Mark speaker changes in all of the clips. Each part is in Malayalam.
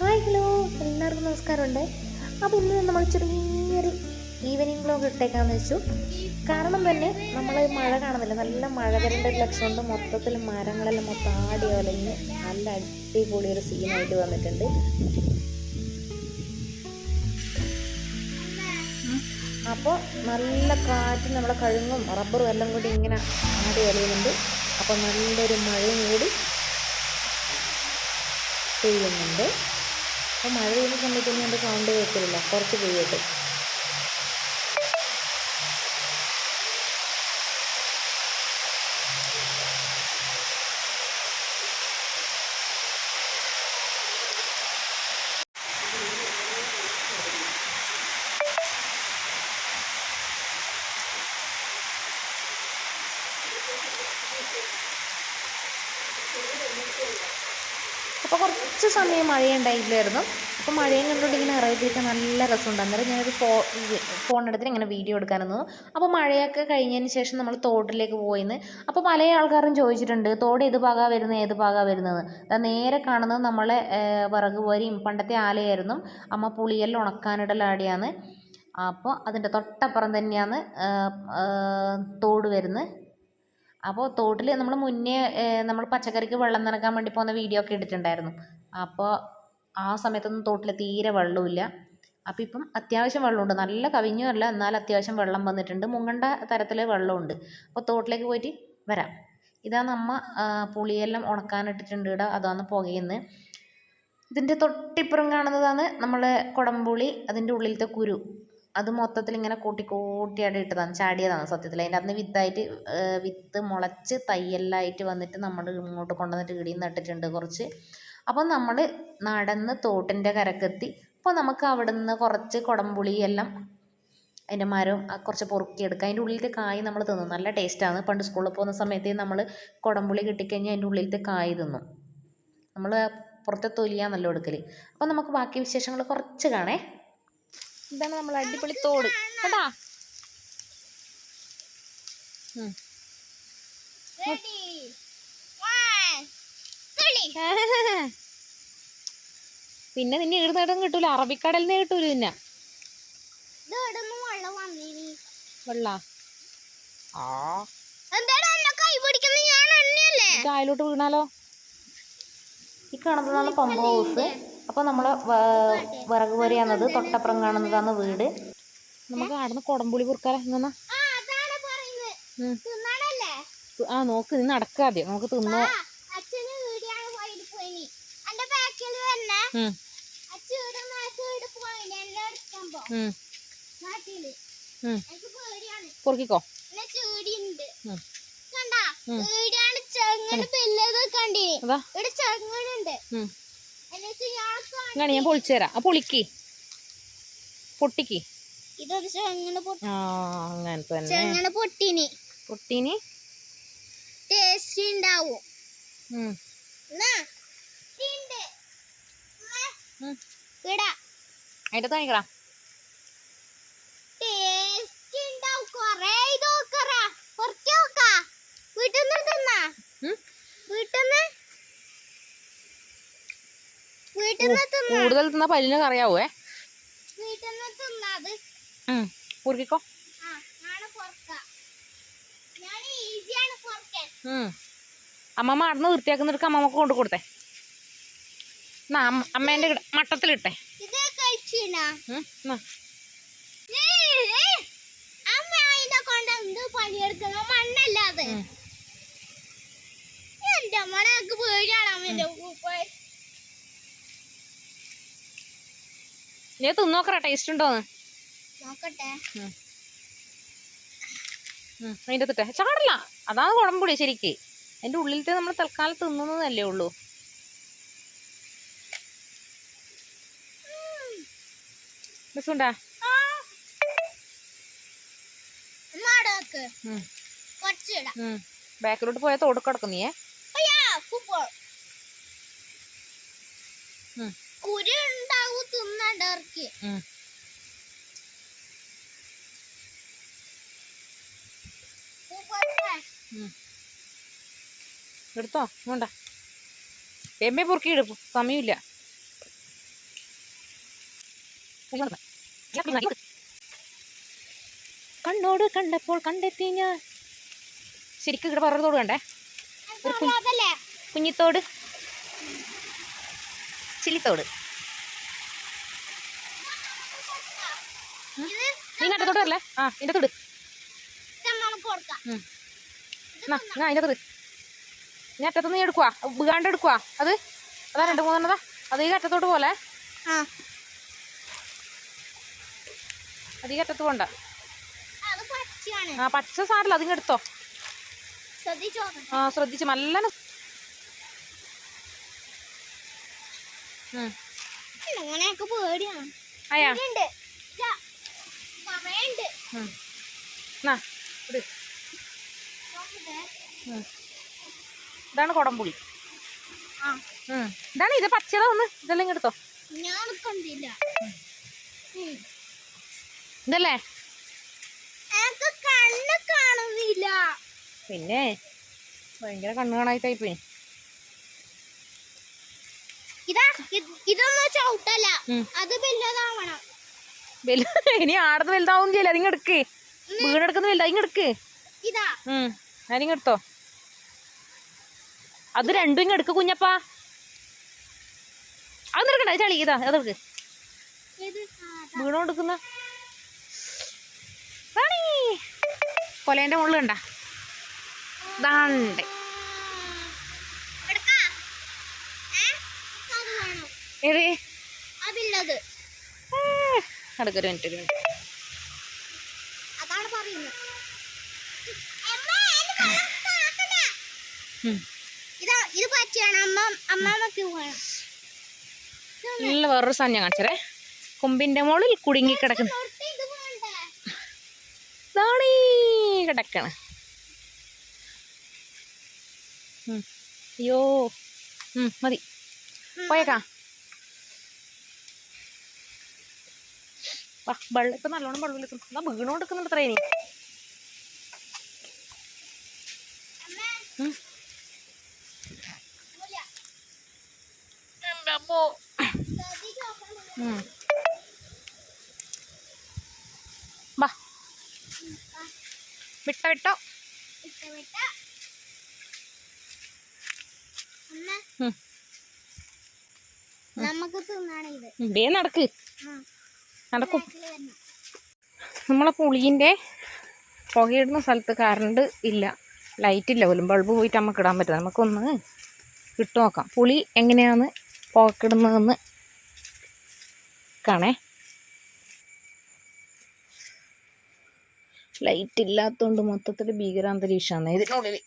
Speaker 1: Hi hello. എല്ലാവർക്കും നമസ്കാരമുണ്ട്. അപ്പോൾ ഇന്ന് നമ്മൾ ചെറിയൊരു ഈവനിങ് ബ്ലോഗ് ഇട്ടേക്കാന്ന് വെച്ചു. കാരണം തന്നെ നമ്മൾ മഴ കാണുന്നില്ല. നല്ല മഴ വരേണ്ട ഒരു ലക്ഷണമുണ്ട് മൊത്തത്തിൽ മരങ്ങളെല്ലാം മൊത്തം ആടി ഒലഞ്ഞ് നല്ല അടിപൊളി ഒരു സീനായിട്ട് വന്നിട്ടുണ്ട്. അപ്പോൾ നല്ല കാറ്റ് നമ്മളെ കഴുങ്ങും റബ്ബറും എല്ലാം കൂടി ഇങ്ങനെ ആടി ഒലയുന്നുണ്ട്. അപ്പോൾ നല്ലൊരു മഴയും കൂടി പെയ്യുന്നുണ്ട്. അപ്പോൾ മഴ പെയ്യുന്ന സമയത്തൊന്നും എന്റെ സൗണ്ട് കേൾക്കില്ല. കുറച്ച് പെയ്യട്ടെ. അപ്പോൾ കുറച്ച് സമയം മഴയുണ്ടായില്ലായിരുന്നു. അപ്പോൾ മഴയും കണ്ടുകൊണ്ട് ഇങ്ങനെ ഇറങ്ങിയിരിക്കാൻ നല്ല രസമുണ്ട്. അന്നേരം ഞാനൊരു ഫോ ഫോൺ എടുത്തിട്ട് ഇങ്ങനെ വീഡിയോ എടുക്കാനെന്നു അപ്പോൾ മഴയൊക്കെ കഴിഞ്ഞതിന് ശേഷം നമ്മൾ തോട്ടിലേക്ക് പോയിന്ന്. അപ്പോൾ പല ആൾക്കാരും ചോദിച്ചിട്ടുണ്ട് തോട് ഏത് ഭാഗമാണ് വരുന്നത് ഏത് ഭാഗമാണ് വരുന്നത് നേരെ കാണുന്നത് നമ്മളെ വിറക് പോരിയും പണ്ടത്തെ ആലയായിരുന്നു. അമ്മ പുളിയെല്ലാം ഉണക്കാനിടലാടിയാണ് അപ്പോൾ അതിന്റെ തൊട്ടപ്പുറം തന്നെയാണ് തോട് വരുന്നത്. അപ്പോൾ തോട്ടിൽ നമ്മൾ മുന്നേ നമ്മൾ പച്ചക്കറിക്ക് വെള്ളം നനക്കാൻ വേണ്ടി പോകുന്ന വീഡിയോ ഒക്കെ ഇട്ടിട്ടുണ്ടായിരുന്നു. അപ്പോൾ ആ സമയത്തൊന്നും തോട്ടിൽ തീരെ വെള്ളമില്ല അപ്പോൾ ഇപ്പം അത്യാവശ്യം വെള്ളമുണ്ട്. നല്ല കവിഞ്ഞുമല്ല എന്നാൽ അത്യാവശ്യം വെള്ളം വന്നിട്ടുണ്ട്. മുങ്ങണ്ട തരത്തിൽ വെള്ളമുണ്ട്. അപ്പോൾ തോട്ടിലേക്ക് പോയിട്ട് വരാം. ഇതാണ് അമ്മ പുളിയെല്ലാം ഉണക്കാനിട്ടിട്ടുണ്ട് ഇവിടെ അതാണ് പുകയുന്നത്. ഇതിന്റെ തൊട്ടിപ്പുറം കാണുന്നതാണ് നമ്മളെ കുടംപുളി അതിന്റെ ഉള്ളിലത്തെ കുരു. അത് മൊത്തത്തിൽ ഇങ്ങനെ കൂട്ടി കൂട്ടിയായിട്ട് ഇട്ടതാണ് ചാടിയതാണ് സത്യത്തിൽ. അതിന്റെ അന്ന് വിത്തായിട്ട് വിത്ത് മുളച്ച് തയ്യലായിട്ട് വന്നിട്ട് നമ്മൾ ഇങ്ങോട്ട് കൊണ്ടുവന്നിട്ട് ഇടിയിൽ നട്ടിട്ടുണ്ട് കുറച്ച്. അപ്പോൾ നമ്മൾ നടന്ന് തോട്ടിന്റെ കരക്കെത്തി. അപ്പോൾ നമുക്ക് അവിടെ നിന്ന് കുറച്ച് കുടംപുളി എല്ലാം അതിന്റെ മരം കുറച്ച് പൊറുക്കിയെടുക്കുക അതിന്റെ ഉള്ളിലത്തെ കായ് നമ്മൾ തിന്നും. നല്ല ടേസ്റ്റാണ്. പണ്ട് സ്കൂളിൽ പോകുന്ന സമയത്ത് നമ്മൾ കുടംപുളി കിട്ടിക്കഴിഞ്ഞാൽ അതിന്റെ ഉള്ളിലത്തെ കായ് തിന്നും. നമ്മൾ പുറത്തെ തൊലിയാന്നല്ലോ എടുക്കൽ അപ്പോൾ നമുക്ക് ബാക്കി വിശേഷങ്ങൾ കുറച്ച് കാണേ. ഇതാണ് നമ്മൾ അടിപൊളി തോട്. കേട്ടാ പിന്നെ നിന്നെ ഈടുന്നേടം കിട്ടൂല. അറബിക്കടലിൽ നിന്ന് കിട്ടൂല ആ. കായലോട്ട് വീണാലോ? ഈ കാണുന്നതാണ് പമ്പ ഹൗസ്. അപ്പോൾ നമ്മൾ വിറക് പോരെയാണത് തൊട്ടപ്പുറം കാണുന്നതാണ് വീട്. നമുക്ക് ആടുന്ന് കുടംപുളി പൊറുക്കാലോ ഇങ്ങനെ ആ നോക്ക് നീ നടക്കാതെ നമുക്ക് തിന്നോ. പൊറുക്കിക്കോ. ഇങ്ങനെ ഞാൻ പൊളിച്ചു തരാം ആ പൊളിക്ക്. പൊട്ടിക്ക്. ആ അങ്ങനെ തന്നെ.
Speaker 2: പൊട്ടിനി.
Speaker 1: പൊട്ടീന്?
Speaker 2: ടേസ്റ്റ് ഉണ്ടാവും.
Speaker 1: തണിക്കടാ
Speaker 2: വീട്ടിൽ നിന്ന് വീട്ടിൽ നിന്ന്
Speaker 1: കൂടുതൽ തിന്നാ പല്ലിന് കറിയാവേ കുറുക്കിക്കോ. അമ്മമ്മ അടന്ന് വൃത്തിയാക്കുന്നിടക്ക് അമ്മമ്മക്ക് കൊണ്ടു കൊടുത്തേ. എന്നാ അമ്മേന്റെ മട്ടത്തിലിട്ടെ.
Speaker 2: ഇത് കഴിച്ചിനാ?
Speaker 1: ഉം, എന്നാ.
Speaker 2: അമ്മ അതിനെ കൊണ്ട് എന്ത് പണിയെടുക്കണം മണ്ണല്ല അത്
Speaker 1: ഉം.
Speaker 2: എന്റെ അമ്മ എനിക്ക് പേടിയാണ് അമ്മേന്റെ
Speaker 1: നീ തിന്നോക്കറ ടേസ്റ്റ് ഉണ്ടോന്ന്? അതിന്റെ തിട്ടെ ചാടില്ല. അതാണ് കുഴമ്പുടി ശരിക്ക്. അതിന്റെ ഉള്ളിലത്തെ നമ്മൾ തൽക്കാലം തിന്നുന്നതല്ലേ ഉള്ളൂ. രസമുണ്ടാ? ബാക്കിലോട്ട് പോയാൽ തോട് കിടക്കും നീയേ.
Speaker 2: കുരു ഉണ്ടാവും തിന്നണ്ടവർക്ക്
Speaker 1: ഉം. എടുത്തോ വേണ്ട എമ്മേ പൊറുക്കി എടുപ്പു സമയമില്ല.
Speaker 3: കണ്ണോട് കണ്ടപ്പോൾ കണ്ടെത്തി ഞാൻ. ശരിക്കും ഇവിടെ പറഞ്ഞതോട് തോട് കണ്ടേ കുഞ്ഞിത്തോട്. ചില്ലിത്തോട്. നീ കണ്ടത്തോട് വരല്ലേ? ആ ഇതിന്റെ തൊട് എന്നാ എന്നാ അതിന്റെ തൊട് ഞാൻ അറ്റത്തുനിന്ന് നീ എടുക്കുക വീകാണ്ട് എടുക്കുക അത്? അതാ രണ്ട് മൂന്നെണ്ണതാ അത്. ഈ അറ്റത്തോട്ട് പോലെ.
Speaker 2: ആ.
Speaker 3: അത് ഈ അറ്റത്ത് പോണ്ട. ആ പച്ച സാറില്ല അതിങ്ങ് എടുത്തോ. ആ ശ്രദ്ധിച്ചു നല്ല
Speaker 2: അങ്ങനെയൊക്കെ പേടിയാണ്.
Speaker 3: അയാ? ഇതാണ് കൊടംപുളി. ഇതാണ് ഇത് പച്ചതാ ഒന്ന്. ഇതെല്ലാം
Speaker 2: ഇങ്ങെടുത്തോ.
Speaker 3: ഇതല്ലേ?
Speaker 2: കാണുന്നില്ല.
Speaker 3: പിന്നെ ഭയങ്കര കണ്ണു കാണായിട്ടായി പോയി
Speaker 2: ഇതാ ഇത്- ഇതൊന്നും ചവിട്ടല്ല. അത് വലുതാവണം.
Speaker 3: വലു ഇനി ആടുന്ന് വലുതാവും ചെയ്യില്ല. അതിങ്ങ് എടുക്ക്. വീണെടുക്കുന്ന വലുതാ. ഇങ്ങ് എടുക്ക്. അതിങ്ങ് എടുത്തോ. അത് രണ്ടും ഇങ്ങ് എടുക്ക് കുഞ്ഞപ്പാ. അത് എടുക്കണ്ട ചളി. ഇതാ അതെടുക്ക്
Speaker 2: ഇത്.
Speaker 3: വീണോടുക്കുന്ന കൊലേന്റെ മുകളിൽ കണ്ട. ദാണ്ട്
Speaker 2: എടുക്കാ ഏ അത് വേണം
Speaker 3: ഏത്
Speaker 2: അതില്ലത്
Speaker 3: അടുക്കൊരു മിനിറ്റ് ഒരു മിനിറ്റ് നല്ല വേറൊരു സാധനം ഞാൻ കാണിച്ചേ കൊമ്പിന്റെ മുകളിൽ കുടുങ്ങി കിടക്കുന്നു. ഇതാണീ കിടക്കണ. അയ്യോ. മതി. പോയേക്കാം. വെള്ളം ഇപ്പൊ നല്ലോണം വെള്ളം എത്തും എന്നാ വീണോണ്ടിരിക്കുന്നുണ്ട്. ഉം. വാ. വിട്ടോ വിട്ടോ.
Speaker 2: നമുക്ക്
Speaker 3: നടക്ക്.
Speaker 2: ആ,
Speaker 3: നടക്കും നമ്മളെ പുളിന്റെ പുകയിടുന്ന സ്ഥലത്ത് കറണ്ട് ഇല്ല. ലൈറ്റ് ഇല്ല പോലും. ബൾബ് പോയിട്ട് നമുക്ക് ഇടാൻ പറ്റില്ല. നമുക്കൊന്ന് ഇട്ട് നോക്കാം. പുളി എങ്ങനെയാണ് പുകക്കിടുന്നതെന്ന് കാണേ. ലൈറ്റ് ഇല്ലാത്തതുകൊണ്ട് മൊത്തത്തിൽ ഭീകരാന്തരീക്ഷമാണ്. ഇതിനുള്ളിൽ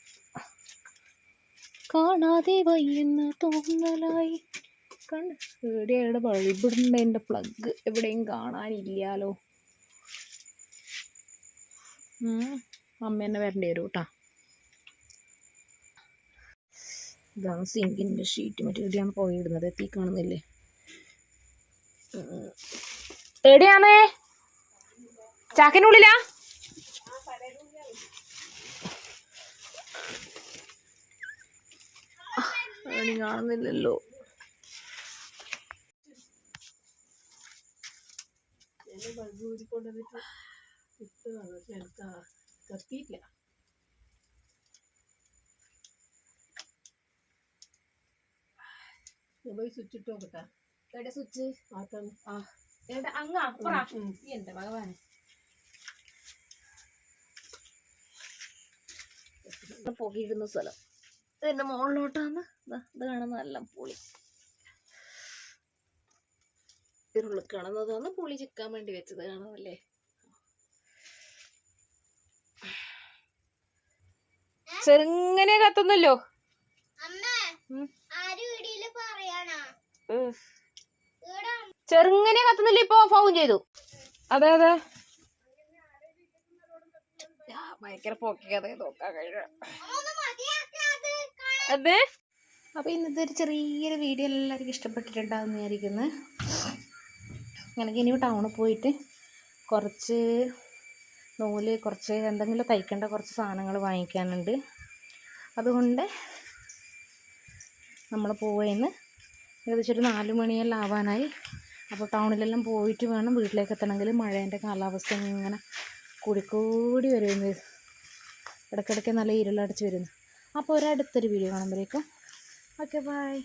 Speaker 3: കാണാതെ വയ്യുന്ന തോന്നലായി. കണ്ട് എവിടെയാണ് ബൾബ് എന്റെ പ്ലഗ് എവിടെയും കാണാനില്ലാലോ. അമ്മ തന്നെ വരേണ്ടി വരും കേട്ടാ ഇതാണ് സിങ്കിന്റെ ഷീറ്റ് മറ്റേ ഇവിടെയാണ് പോയിടുന്നത്. എത്തി കാണുന്നില്ലേ. നീ ചാക്കിനുള്ളിലാ? എവിടെയും എനിക്ക് കത്തിയില്ല പോയി സ്വിച്ച് ഇട്ട് നോക്കട്ടെ. എവിടെ സ്വിച്ച് ആക്കാൻ ആ. എവിടെ? അങ്ങ് അപ്പുറ. എന്റെ ഭഗവാനെ. പുകയിടുന്ന സ്ഥലം. എന്റെ മുകളിലോട്ടാണ് ദാ ഇത് കാണുന്ന നല്ല പുളി. ഇതിനുള്ളിൽ കാണുന്നതാണ് പുളി ചിക്കാൻ വേണ്ടി വെച്ചത് കാണുമല്ലേ? ചെറുങ്ങനെ കത്തുന്നല്ലോ. ചെറുങ്ങനെ കത്തുന്നില്ല ഇപ്പൊ ഫോൺ ചെയ്തു. അതെ അതെ. ഭയങ്കര പൊക്കിയത് നോക്കാൻ
Speaker 2: കഴിയാ
Speaker 3: അതെ അപ്പോൾ ഇന്നത്തെ ഒരു ചെറിയൊരു വീഡിയോ എല്ലാവർക്കും ഇഷ്ടപ്പെട്ടിട്ടുണ്ടാവും വിചാരിക്കുന്നത് എനിക്ക് ഇനി ടൗണിൽ പോയിട്ട് കുറച്ച് നൂൽ കുറച്ച് എന്തെങ്കിലും തയ്ക്കേണ്ട കുറച്ച് സാധനങ്ങൾ വാങ്ങിക്കാനുണ്ട്. അതുകൊണ്ട് നമ്മൾ പോവേന്ന്. ഏകദേശം ഒരു നാല് മണിയെല്ലാം ആവാനായി. അപ്പോൾ ടൗണിലെല്ലാം പോയിട്ട് വേണം വീട്ടിലേക്ക് എത്തണമെങ്കിൽ. മഴേന്റെ കാലാവസ്ഥ ഇങ്ങനെ കൂടിക്കൂടി വരുന്നത് ഇടയ്ക്കിടയ്ക്ക് നല്ല ഇരുളടച്ച് വരുന്നു. അപ്പോൾ ഒരടുത്തൊരു വീഡിയോ കാണുമ്പോഴേക്കും. Okay bye